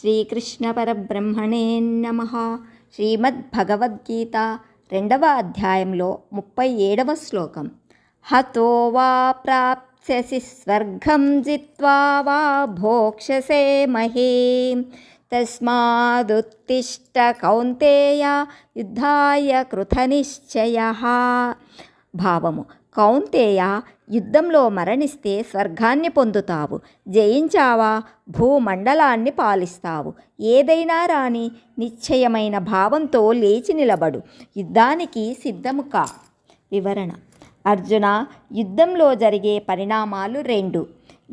శ్రీకృష్ణ పరబ్రహ్మణే నమ. శ్రీమద్భగవద్గీత రెండవ అధ్యాయంలో ముప్పై ఏడవ శ్లోకం. హతో వా ప్రాప్స్యసి స్వర్గం జిత్వా వా భోక్షసే మహే. తస్మాదుత్తిష్ట కౌంతేయ యుద్ధాయ కృతనిశ్చయ. భావము. కౌంతేయ యుద్ధంలో మరణిస్తే స్వర్గాన్ని పొందుతావు. జయించావా? భూమండలాన్ని పాలిస్తావు. ఏదైనా రాని నిశ్చయమైన భావంతో లేచి నిలబడు. యుద్ధానికి సిద్ధము కా వివరణ. అర్జున యుద్ధంలో జరిగే పరిణామాలు రెండు.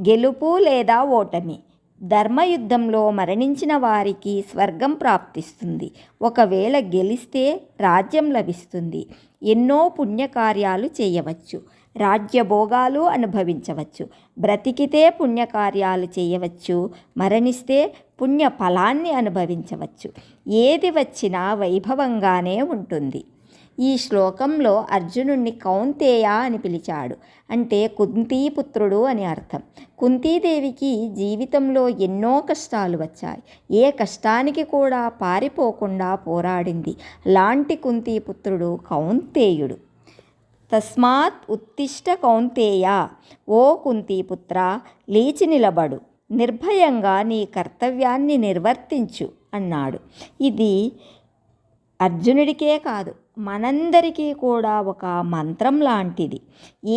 గెలుపు లేదా ఓటమి. ధర్మయుద్ధంలో మరణించిన వారికి స్వర్గం ప్రాప్తిస్తుంది. ఒకవేళ గెలిస్తే రాజ్యం లభిస్తుంది. ఎన్నో పుణ్యకార్యాలు చేయవచ్చు. రాజ్యభోగాలు అనుభవించవచ్చు. బ్రతికితే పుణ్యకార్యాలు చేయవచ్చు. మరణిస్తే పుణ్య ఫలాన్ని అనుభవించవచ్చు. ఏది వచ్చినా వైభవంగానే ఉంటుంది. ఈ శ్లోకంలో అర్జునుణ్ణి కౌంతేయ అని పిలిచాడు. అంటే కుంతీపుత్రుడు అని అర్థం. కుంతీదేవికి జీవితంలో ఎన్నో కష్టాలు వచ్చాయి. ఏ కష్టానికి కూడా పారిపోకుండా పోరాడింది. లాంటి కుంతీపుత్రుడు కౌంతేయుడు. తస్మాత్ ఉత్తిష్ట కౌంతేయ. ఓ కుంతీపుత్ర లేచి నిలబడు. నిర్భయంగా నీ కర్తవ్యాన్ని నిర్వర్తించు అన్నాడు. ఇది అర్జునుడికే కాదు మనందరికీ కూడా ఒక మంత్రం లాంటిది.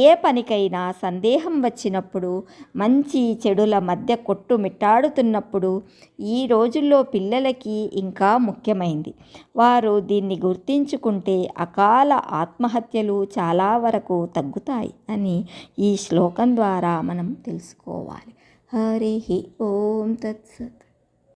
ఏ పనికైనా సందేహం వచ్చినప్పుడు మంచి చెడుల మధ్య కొట్టుమిట్టాడుతున్నప్పుడు ఈ రోజుల్లో పిల్లలకి ఇంకా ముఖ్యమైంది. వారు దీన్ని గుర్తించుకుంటే అకాల ఆత్మహత్యలు చాలా వరకు తగ్గుతాయి అని ఈ శ్లోకం ద్వారా మనం తెలుసుకోవాలి. హరి ఓం తత్సత్.